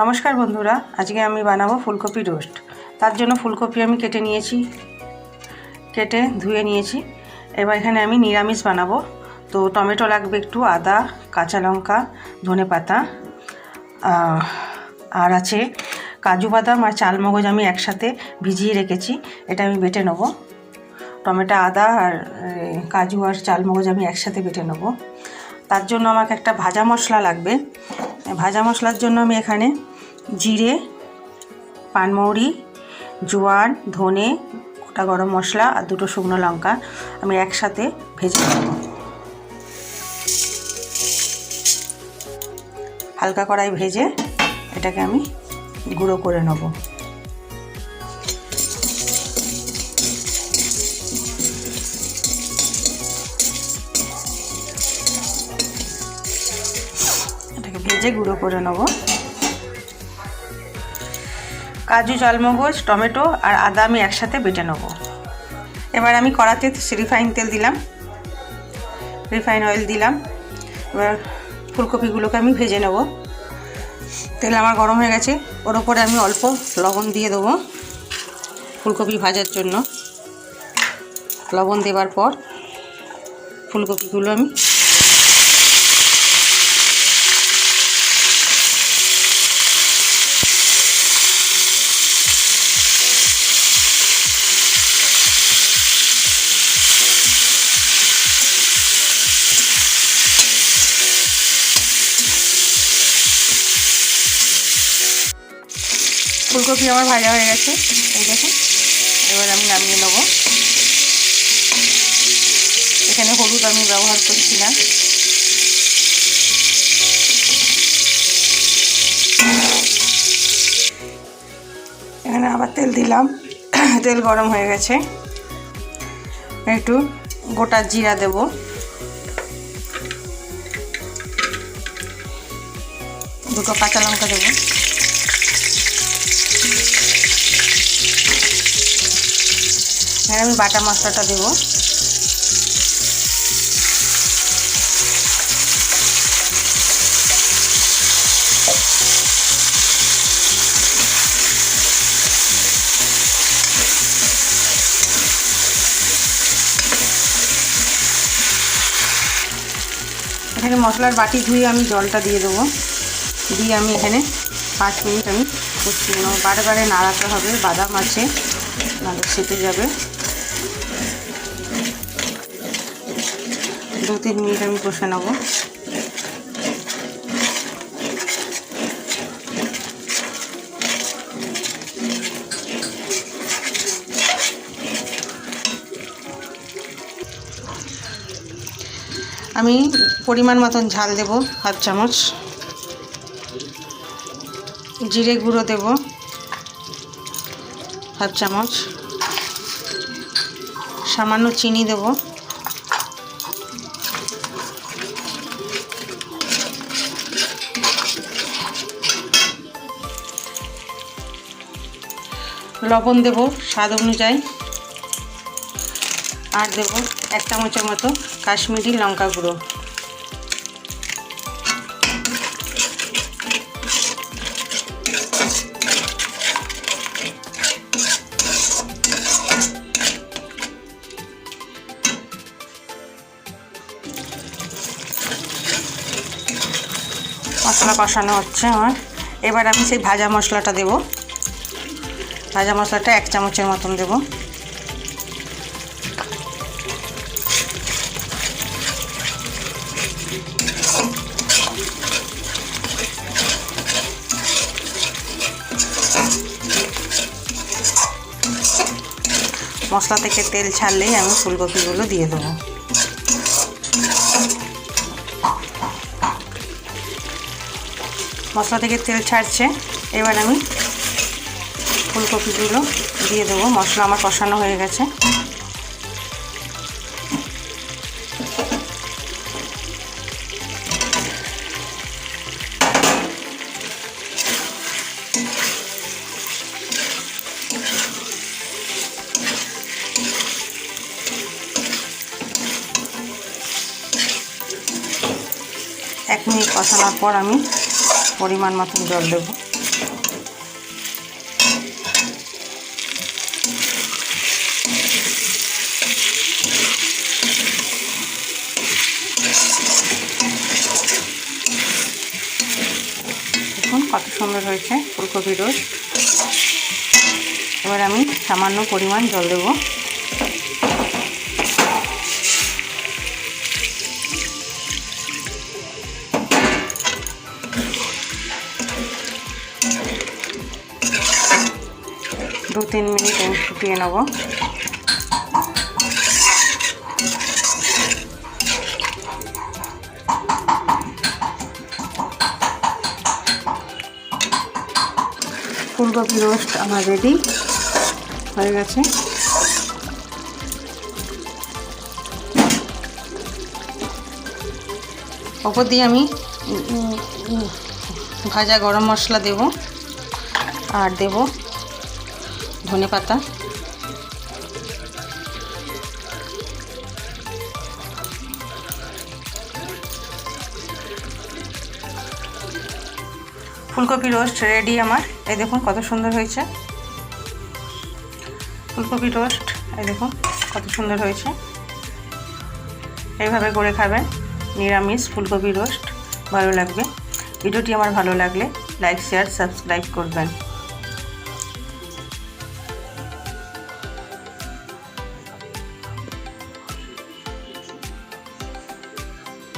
নমস্কার বন্ধুরা, আজকে আমি বানাবো ফুলকপি রোস্ট। তার জন্য ফুলকপি আমি কেটে নিয়েছি, কেটে ধুয়ে নিয়েছি। এবার এখানে আমি নিরামিষ বানাবো। তো টমেটো লাগবে একটু, আদা, কাঁচা লঙ্কা, ধনে পাতা আর আছে কাজু বাদাম আর চালমগজ আমি একসাথে ভিজিয়ে রেখেছি, এটা আমি বেটে নেব। টমেটো, আদা আর কাজু আর চালমগজ আমি একসাথে বেটে নেব। তার জন্য আমাকে একটা ভাজা মশলা লাগবে। ভাজা মশলার জন্য আমি এখানে জিরে, পানমৌরি জোয়ান ধনে, গোটা গরম মশলা আর দুটো শুকনো লঙ্কা আমি একসাথে ভেজে নেব। হালকা কড়াই ভেজে এটাকে আমি গুঁড়ো করে নেব। ভেজে গুঁড়ো করে নেব। কাজু চালমগজ টমেটো আর আদা আমি একসাথে বেটে নেব। এবার আমি কড়াতে রিফাইন তেল দিলাম। রিফাইন অয়েল দিলাম। এবার ফুলকপিগুলোকে আমি ভেজে নেব। তেল আমার গরম হয়ে গেছে। ওর ওপরে আমি অল্প লবণ দিয়ে দেবো ফুলকপি ভাজার জন্য। লবণ দেওয়ার পর ফুলকপিগুলো আমি ফুলকপি আমার ভাজা হয়ে গেছে। এই দেখুন, এবার আমি নামিয়ে নেব। এখানে হলুদ আমি ব্যবহার করছি না এখানে আবার তেল দিলাম। তেল গরম হয়ে গেছে। একটু গোটা জিরা দেব। দুটো কাঁচা লঙ্কা দেবো। এখানে আমি বাটা মশলাটা দেবো। এখানে মশলার বাটি ধুয়ে আমি জলটা দিয়ে দেবো। দিয়ে আমি এখানে পাঁচ মিনিট আমি কষিয়ে নেব বারে বারে নাড়াতে হবে, বাদাম আছে, নাহলে সেটে যাবে। দু তিন মিনিট আমি কষে নেব। আমি পরিমাণ মতন ঝাল দেব, হাফ চামচ। জিরে গুঁড়ো দেব, হাফ চামচ। সামান্য চিনি দেব। লবণ দেব স্বাদ অনুযায়ী। আর দেব এক চামচের মতো কাশ্মীরি লঙ্কা গুঁড়ো। মশলা কষানো হচ্ছে আমার। এবার আমি সেই ভাজা মশলাটা দেব। ভাজা মশলাটা এক চামচের মতন দেবো। মশলা থেকে তেল ছাড়লেই আমি ফুলকপিগুলো দিয়ে দেবো। মশলা থেকে তেল ছাড়ছে। এবার আমি ফুলকপিগুলো দিয়ে দেবো। মশলা আমার কষানো হয়ে গেছে। এক মিনিট কষানোর পর আমি পরিমাণ মতন জল দেব। দেখুন কত সুন্দর হয়েছে ফুলকপি রোজ এবার আমি সামান্য পরিমাণ জল দেবো। দু তিন মিনিট আমি ফুটিয়ে নেব। ফুলকপি রোস্ট আমার রেডি, হয়ে গেছে। ওপর দিয়ে আমি ভাজা গরম মশলা দেব, আর দেব ধনে পাতা। ফুলকপি রোস্ট রেডি আমার। এই দেখুন কত সুন্দর হয়েছে। ফুলকপি রোস্ট, এই দেখুন কত সুন্দর হয়েছে। এইভাবে করে খাবেন। নিরামিষ ফুলকপি রোস্ট ভালো লাগবে। ভিডিওটি আমার ভালো লাগলে লাইক শেয়ার সাবস্ক্রাইব করবেন।